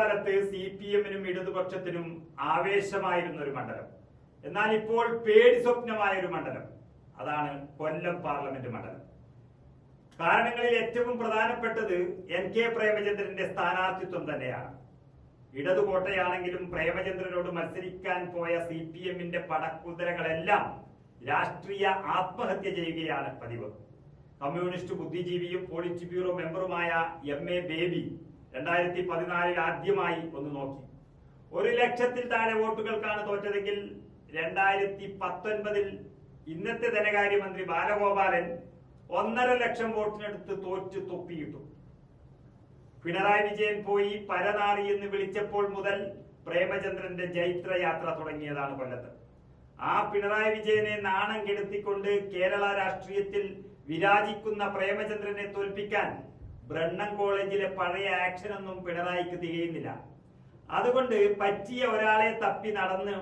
കാലത്ത് C P എമ്മിനും ഇടതുപക്ഷത്തിനും ആവേശമായിരുന്ന ഒരു മണ്ഡലം. എന്നാൽ ഇപ്പോൾ പേടി സ്വപ്നമായ ഒരു മണ്ഡലം. അതാണ് കൊല്ലം പാർലമെന്റ് മണ്ഡലം. കാരണങ്ങളിൽ ഏറ്റവും പ്രധാനപ്പെട്ടത് എൻ കെ പ്രേമചന്ദ്രന്റെ സ്ഥാനാർത്ഥിത്വം തന്നെയാണ്. ഇടതുകോട്ടയാണെങ്കിലും പ്രേമചന്ദ്രനോട് മത്സരിക്കാൻ പോയ സി പി എമ്മിന്റെ പടക്കുതിരകളെല്ലാം രാഷ്ട്രീയ ആത്മഹത്യ ചെയ്യുകയാണ് പതിവ്. കമ്മ്യൂണിസ്റ്റ് ബുദ്ധിജീവിയും പോളിറ്റ് ബ്യൂറോ മെമ്പറുമായ എം എ ബേബി രണ്ടായിരത്തി പതിനാലിൽ ആദ്യമായി ഒന്ന് നോക്കി. ഒരു ലക്ഷത്തിൽ താഴെ വോട്ടുകൾക്കാണ് തോറ്റതെങ്കിൽ രണ്ടായിരത്തി പത്തൊൻപതിൽ ഇന്നത്തെ ധനകാര്യമന്ത്രി ബാലഗോപാലൻ ഒന്നര ലക്ഷം വോട്ടിനെടുത്ത് തോറ്റ് തൊപ്പിയിട്ടു. പിണറായി വിജയൻ പോയി പരനാറി എന്ന് വിളിച്ചപ്പോൾ മുതൽ പ്രേമചന്ദ്രന്റെ ജൈത്രയാത്ര തുടങ്ങിയതാണ് കൊല്ലത്ത്. ആ പിണറായി വിജയനെ നാണം കെടുത്തിക്കൊണ്ട് കേരള രാഷ്ട്രീയത്തിൽ വിരാജിക്കുന്ന പ്രേമചന്ദ്രനെ തോൽപ്പിക്കാൻ ബ്രണ്ണൻ കോളേജിലെ പഴയ ആക്ഷൻ ഒന്നും പിണറായിക്ക് തികയുന്നില്ല. അതുകൊണ്ട് പറ്റിയ ഒരാളെ തപ്പി നടന്ന്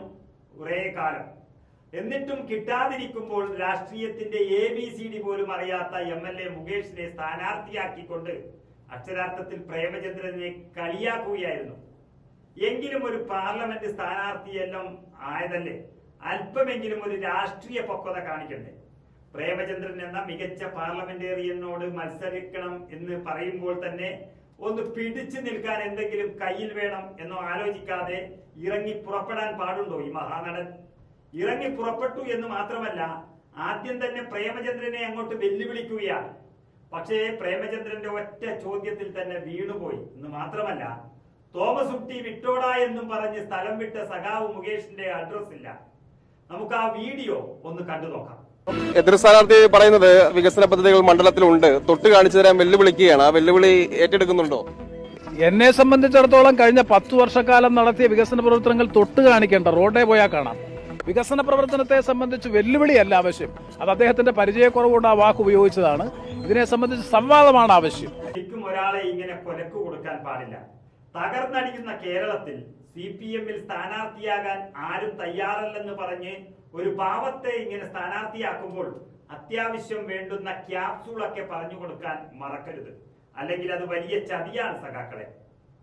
കുറേ കാലം. എന്നിട്ടും കിട്ടാതിരിക്കുമ്പോൾ രാഷ്ട്രീയത്തിന്റെ എ ബി സി ഡി പോലും അറിയാത്ത എം എൽ എ മുകേഷിനെ സ്ഥാനാർത്ഥിയാക്കിക്കൊണ്ട് അക്ഷരാർത്ഥത്തിൽ പ്രേമചന്ദ്രനെ കളിയാക്കുകയായിരുന്നു. എങ്കിലും ഒരു പാർലമെന്റ് സ്ഥാനാർത്ഥിയെല്ലാം ആയതല്ലേ? അല്പമെങ്കിലും ഒരു രാഷ്ട്രീയ പക്വത കാണിക്കണ്ടേ? പ്രേമചന്ദ്രൻ എന്ന മികച്ച പാർലമെന്റേറിയനോട് മത്സരിക്കണം എന്ന് പറയുമ്പോൾ തന്നെ ഒന്ന് പിടിച്ചു നിൽക്കാൻ എന്തെങ്കിലും കയ്യിൽ വേണം എന്നോ ആലോചിക്കാതെ ഇറങ്ങി പുറപ്പെടാൻ പാടുണ്ടോ ഈ മഹാനടൻ? ഇറങ്ങി പുറപ്പെട്ടു എന്ന് മാത്രമല്ല ആദ്യം തന്നെ പ്രേമചന്ദ്രനെ അങ്ങോട്ട് വെല്ലുവിളിക്കുകയാണ്. പക്ഷേ പ്രേമചന്ദ്രന്റെ ഒറ്റ ചോദ്യത്തിൽ തന്നെ വീണുപോയി എന്ന് മാത്രമല്ല തോമസ് കുട്ടി വിട്ടോടാ എന്നും പറഞ്ഞ് സ്ഥലം വിട്ട സഖാവ് മുകേഷിന്റെ അഡ്രസ് ഇല്ല നമുക്ക് ആ വീഡിയോ ഒന്ന് കണ്ടു നോക്കാം എതിർ സ്ഥാനാർത്ഥി പറയുന്നത് വികസന പദ്ധതികൾ മണ്ഡലത്തിലുണ്ട്. തൊട്ട് കാണിച്ചു തരാൻ വെല്ലുവിളിക്കുകയാണ്. ആ വെല്ലുവിളി ഏറ്റെടുക്കുന്നുണ്ടോ? എന്നെ സംബന്ധിച്ചിടത്തോളം കഴിഞ്ഞ പത്തു വർഷക്കാലം നടത്തിയ വികസന പ്രവർത്തനങ്ങൾ തൊട്ട് കാണിക്കേണ്ട റോഡേ പോയാൽ കാണാം. വികസന പ്രവർത്തനത്തെ സംബന്ധിച്ച് വെല്ലുവിളിയല്ല ആവശ്യം. അത് അദ്ദേഹത്തിന്റെ പരിചയക്കുറവുകൊണ്ട് ആ വാക്ക് ഉപയോഗിച്ചതാണ്. ഇതിനെ സംബന്ധിച്ച് സംവാദമാണ് ആവശ്യം. ഒരാളെ ഇങ്ങനെ കൊലക്ക് കൊടുക്കാൻ പാടില്ല. തകർന്നടിക്കുന്ന കേരളത്തിൽ സി പി എമ്മിൽ സ്ഥാനാർത്ഥിയാകാൻ ആരും തയ്യാറല്ലെന്ന് പറഞ്ഞ് ഒരു പാവത്തെ ഇങ്ങനെ സ്ഥാനാർത്ഥിയാക്കുമ്പോൾ അത്യാവശ്യം വേണ്ടുന്ന ക്യാപ്സൂളൊക്കെ പറഞ്ഞു കൊടുക്കാൻ മറക്കരുത്. അല്ലെങ്കിൽ അത് വലിയ ചതിയാണ് സഖാക്കളെ.